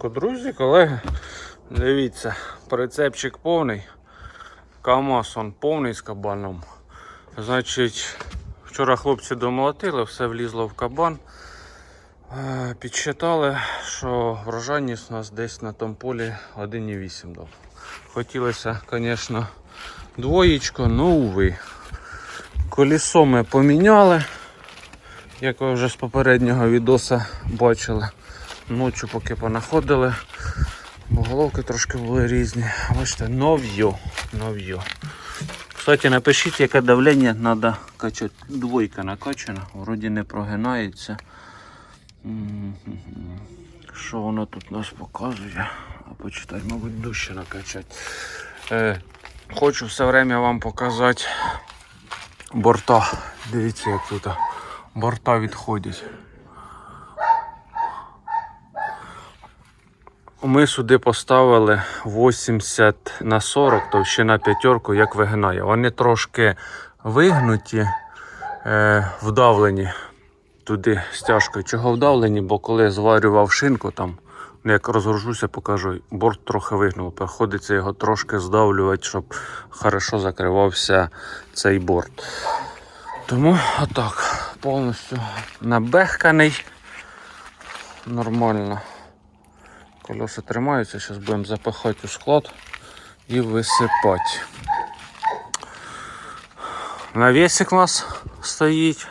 ранку, друзі, колеги. Дивіться, прицепчик повний. КАМАЗ он повний з кабаном. Значить, вчора хлопці домолотили, все влізло в кабан. Е, Підсчитали, що врожайність у нас десь на тому полі 1,8 дав. Хотілося, звісно, двоєчко, ну уви. Колесо ми поміняли, як ви вже з попереднього відоса бачили. Ночі поки понаходили, бо головки трошки були різні. Бачите, нов'ю. нов'ю. Кстати, напишіть, яке давлення треба качати. Двойка накачана, вроді не прогинається. Що воно тут нас показує? А почитай, мабуть, дужче накачати. Е, хочу все время вам показати борта. Дивіться, як тут борта відходять. Ми сюди поставили 80 на 40, товщина п'ятерку, як вигинає. Вони трошки вигнуті, е, вдавлені туди стяжкою. Чого вдавлені? Бо коли зварював шинку, там, ну, як розгружуся, покажу, борт трохи вигнув. Приходиться його трошки здавлювати, щоб хорошо закривався цей борт. Тому отак, повністю набехканий. Нормально. Колеса тримаються, зараз будемо запихати у склад і висипати. Навісик у нас стоїть.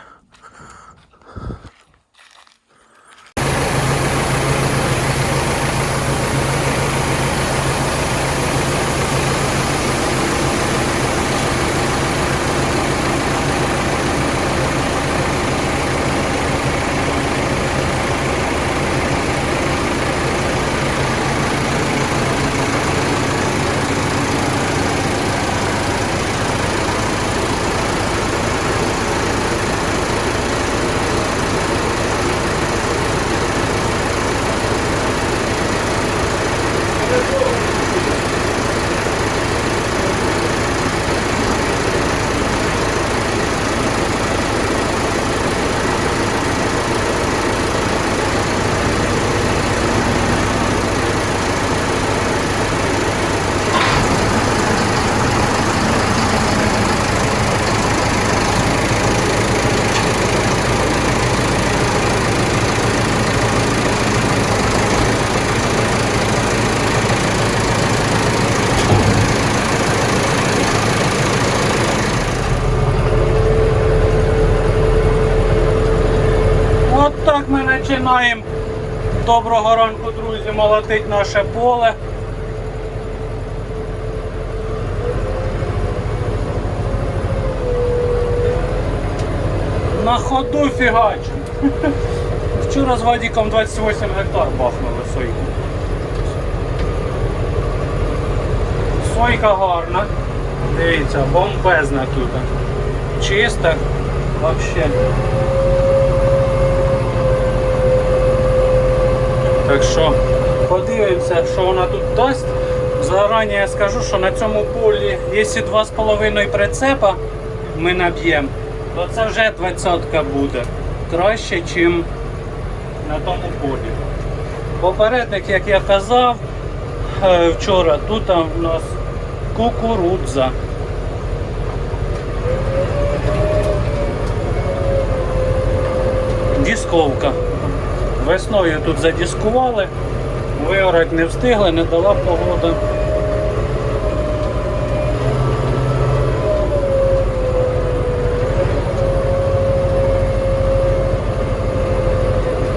От так ми починаємо. Доброго ранку, друзі, молотить наше поле. На ходу фігачим. Вчора з Вадіком 28 гектар бахнули сойку. Сойка гарна. Дивіться, бомбезна тут. Чиста. Вообще. Так що подивимося, що вона тут дасть. Зарані я скажу, що на цьому полі, якщо 2,5 прицепа ми наб'ємо, то це вже двадцятка буде. Краще, ніж на тому полі. Попередник, як я казав е, вчора, тут у нас кукурудза. Дісковка. Весною тут задіскували, виорати не встигли, не дала погода.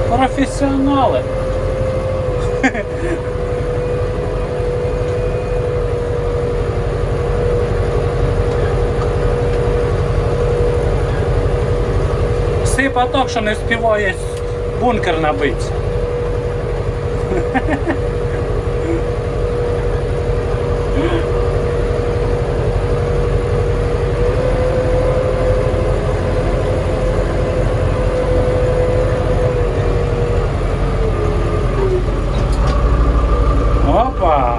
Професіонали. Сипа так, що не співає бункер набиться. Опа!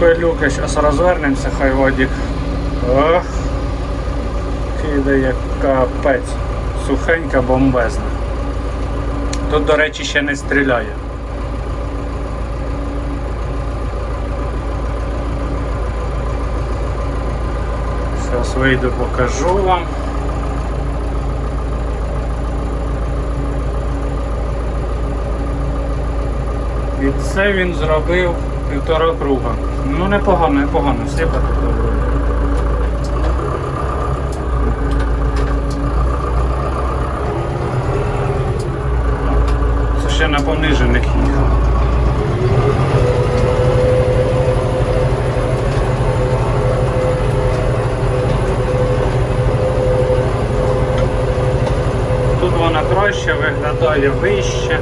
Пилюка, зараз розвернемося, хай водік. Ох, їде як капець. Сухенька, бомбезна. Тут, до речі, ще не стріляє. Зараз вийду, покажу вам. І це він зробив півтора круга. Ну непогано, непогано, сипати добре. Це ще на понижених їхав. Тут вона краще виглядає вище.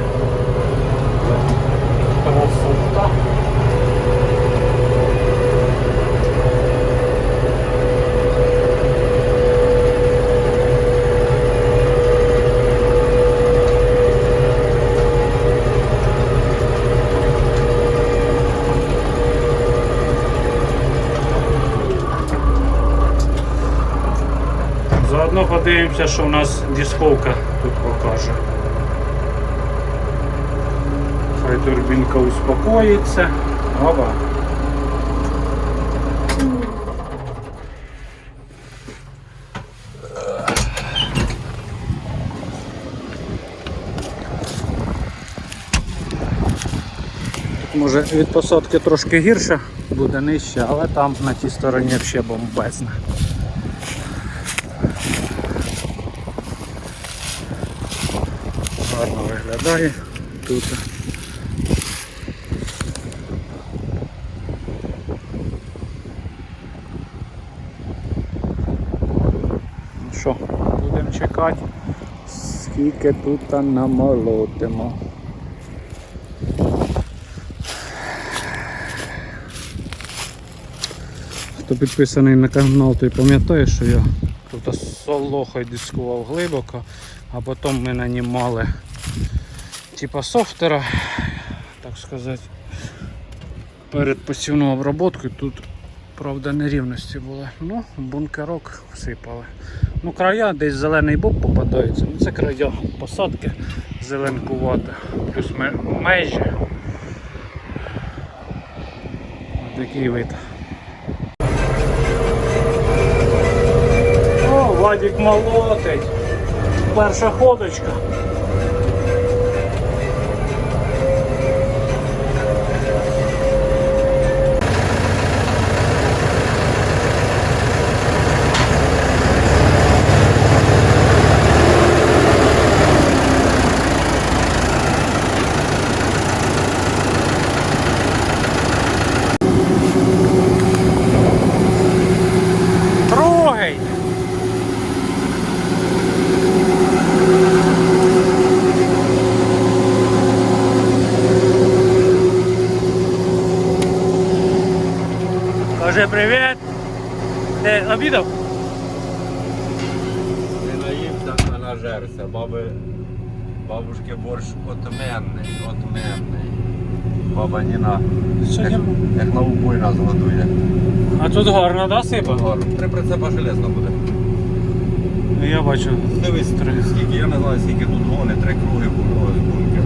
Заодно подивимося, що у нас дисковка тут покаже. Хай турбінка успокоїться. Оба. Може від посадки трошки гірше, буде нижче, але там на тій стороні взагалі бомбезна. Гарно виглядає тут. Ну Що, будемо чекати, скільки тут намолотимо. Хто підписаний на канал, той пам'ятає, що я тут солохою дискував глибоко, а потім ми нанімали типа софтера, так сказати, перед посівною обробкою тут, правда, нерівності були. Ну, бункерок всипали. Ну, края десь зелений бок попадається. Ну, це края посадки зеленкувати. Плюс межі. Такий вид. О, Вадик молотить. Перша ходочка. Каже привіт. Ти обідав? Не наївся, а нажерся. Баби, бабушки борщ отменний, отменний. Баба Ніна, як, як на убой нас годує. А тут гарно, да, сипа? Гарно. Три прицепа железно буде. Я бачу. Дивись, Три. скільки, я не знаю, скільки тут гони, три круги було бункер.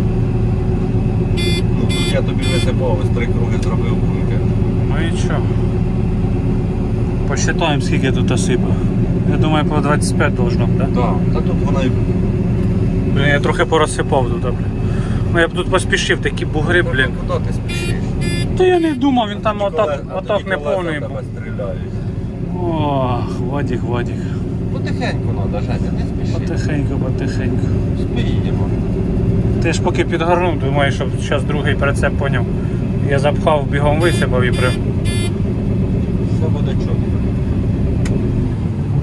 Ну, тут я тобі висипав, ось три круги зробив бункер. Ну і що? Посчитаємо, скільки тут сипа. Я думаю, по 25 должно, б, да? Так, та тут вона і Блін, я трохи порозсипав тут, блін. Ну я б тут поспішив, такі бугри, блін. Куди ти спішиш? Та я не думав, він там отак, отак не повний був. Ох, Вадік, Вадік. Потихеньку треба, Женя, не спіши. Потихеньку, потихеньку. Спіємо. Ти ж поки підгорнув, думаю, щоб зараз другий прицеп поняв. Я запхав, бігом висипав і при. Все буде чітко.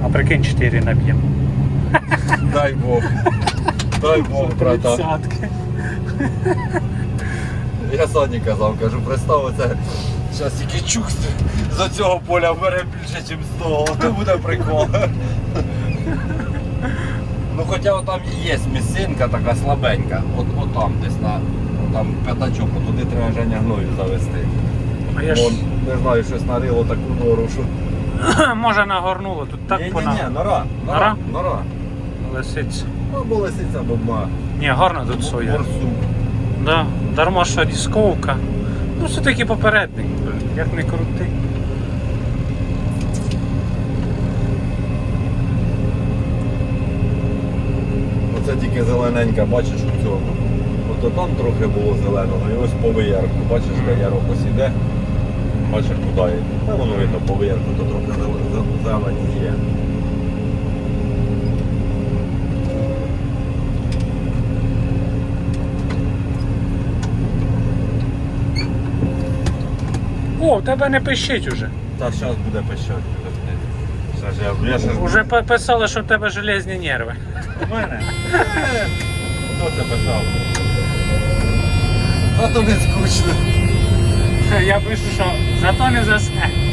А прикинь, 4 наб'ємо. Дай Бог. Дай Бог, брата. Я Соні казав, кажу, представ. Зараз тільки чух з цього поля бере більше, ніж з того. То буде прикол. Ну хоча там є місцинка така слабенька. От, от там десь на там п'ятачок, туди треба Женя гною завести. А я ж, не знаю, щось нарило таку нору, що Може нагорнуло, тут так ні, ні, пона. ні, нора. Нора? Нора. Нора. Лисиця. Ну, бо лисиця дома. Ні, гарно тут соя. Борсук. Да. Дарма що дісковка. Ну все-таки попередник, блін, як не крути. Оце тільки зелененька, бачиш у цьому. Ото там трохи було зеленого, і ось по виярку. Бачиш, де ярок ось іде. Бачиш, куди йде. Та воно видно по виярку, то трохи зеле- зе- зелені є. О, в тебе не пищить уже. Та зараз буде пищати. підожди. Щас я, я щас... Уже п- писали, що в тебе железні нерви. У мене? Е, Хто це писав? А то не скучно. Я пишу, що зато не засне.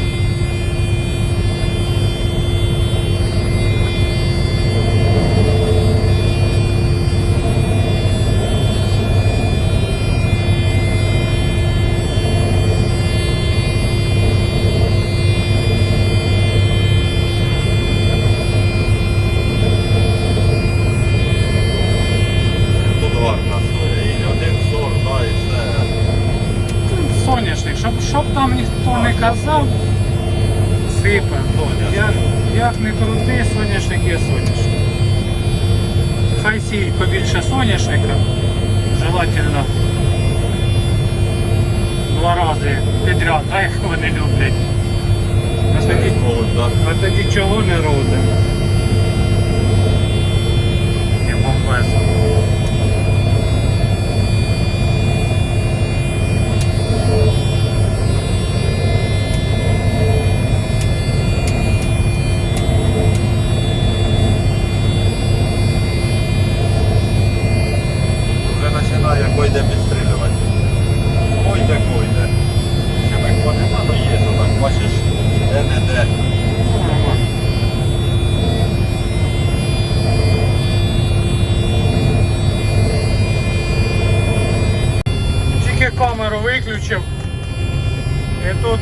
Там ніхто не казав. Соняшник. Як, як не крути, соняшник є соняшник. Хай сіють побільше соняшника, желательно два рази підряд, а як вони люблять. А тоді, а тоді чого не роде? І бомбезно.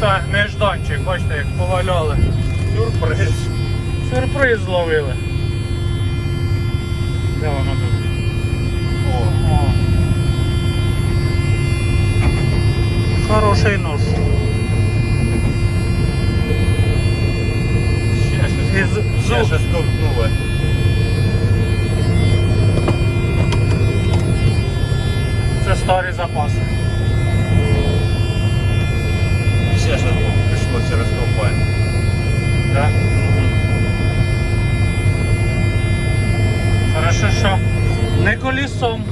Тут нежданчик, бачите, як поваляли. Сюрприз. Сюрприз зловили. Де воно тут? О, О. Хороший нож. ще щось. Ще щось ковтнули. Це старі запаси. Ще щось пішло через комбайн. Да? Хорошо, що не колісом.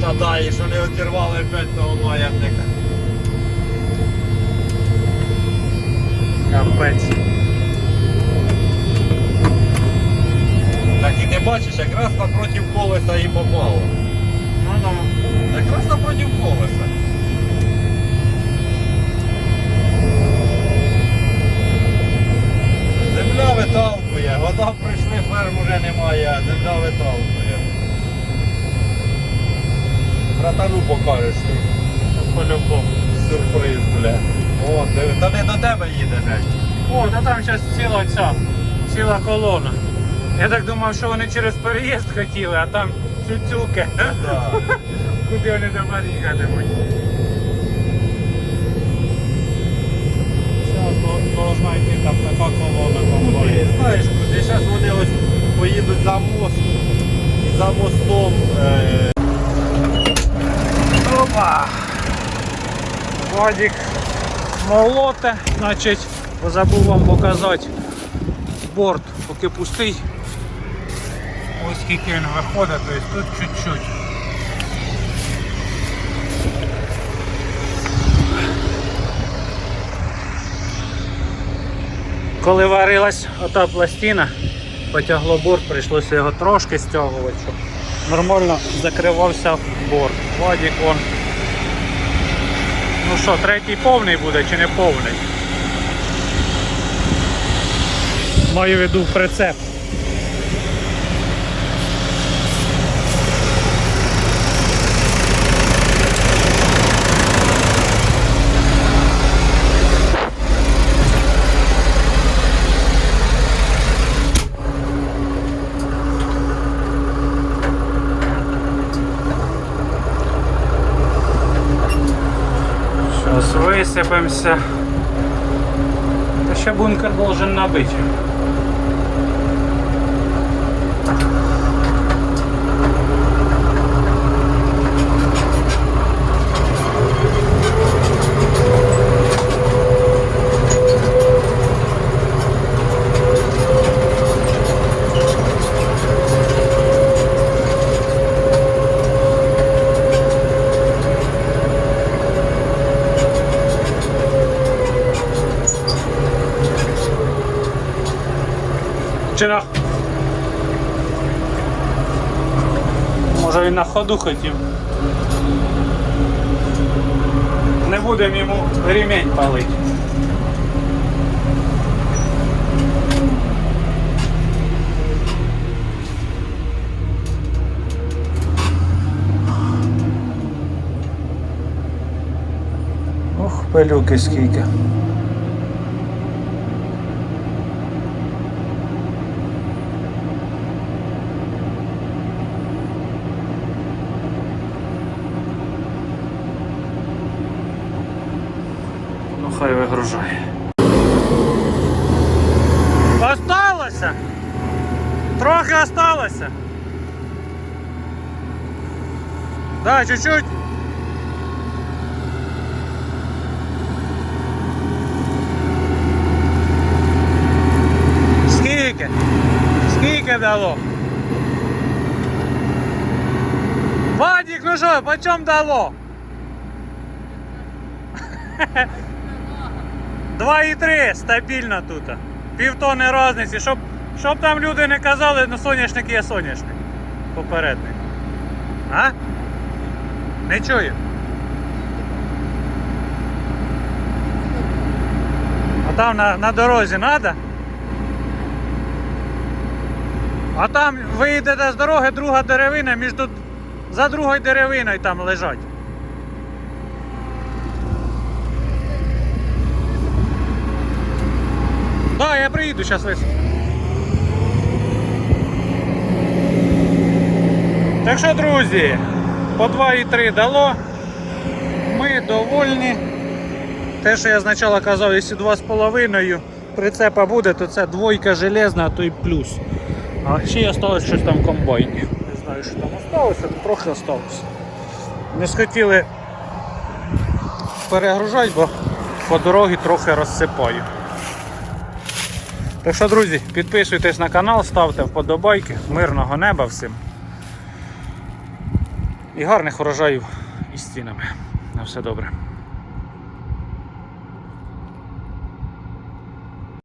Та да, і що не одірвали опять того маятника. Капець. Так і ти бачиш, якраз напротив колеса і попало. Ну ну. Якраз напротив колеса. Земля виталкує, вода прийшли, ферм уже немає, а земля виталкує. Братану покажеш По-любому. сюрприз, бля. О, диви, та не до тебе їде, блядь. О, та там зараз ціла ця, ціла колона. Я так думав, що вони через переїзд хотіли, а там цюцюки. Да. Куди вони тепер їхатимуть? Зараз должна йти там така колона Куди? комбайн. Знаєш куди? Зараз вони ось поїдуть за мост і за мостом. Е... Опа! Вадик молоте, значить, забув вам показати борт, поки пустий. Ось скільки він виходить, тобто тут чуть-чуть. Коли варилась ота пластина, потягло борт, прийшлося його трошки стягувати, щоб нормально закривався борт. Вадик он. Ну що, третій повний буде чи не повний? Маю в виду прицеп. Зараз висипемося. Та ще бункер должен набити. На ходу хотів. Не будемо йому ремень палити. Ох, пилюки скільки. Ну хай вигружає. Осталося! Трохи осталося. Да, чуть-чуть. Скільки? Скільки дало? Вадик, ну що, по чому дало? 2,3 стабільно тут. Півтони різниці. Щоб, щоб там люди не казали, ну соняшник є соняшник. Попередник. А? Не чую. А там на, на дорозі треба? А там ви йдете з дороги, друга деревина, між за другою деревиною там лежать. Да, я приїду, зараз висуну. Так що, друзі, по 2,3 дало. Ми довольні. Те, що я спочатку казав, якщо 2,5 прицепа буде, то це двойка железна, а то й плюс. А ще й осталось щось там в комбайні. Не знаю, що там осталося, трохи осталося. Не схотіли перегружати, бо по дорозі трохи розсипаю. Так що, друзі, підписуйтесь на канал, ставте вподобайки, мирного неба всім. І гарних урожаїв із стінами. На все добре.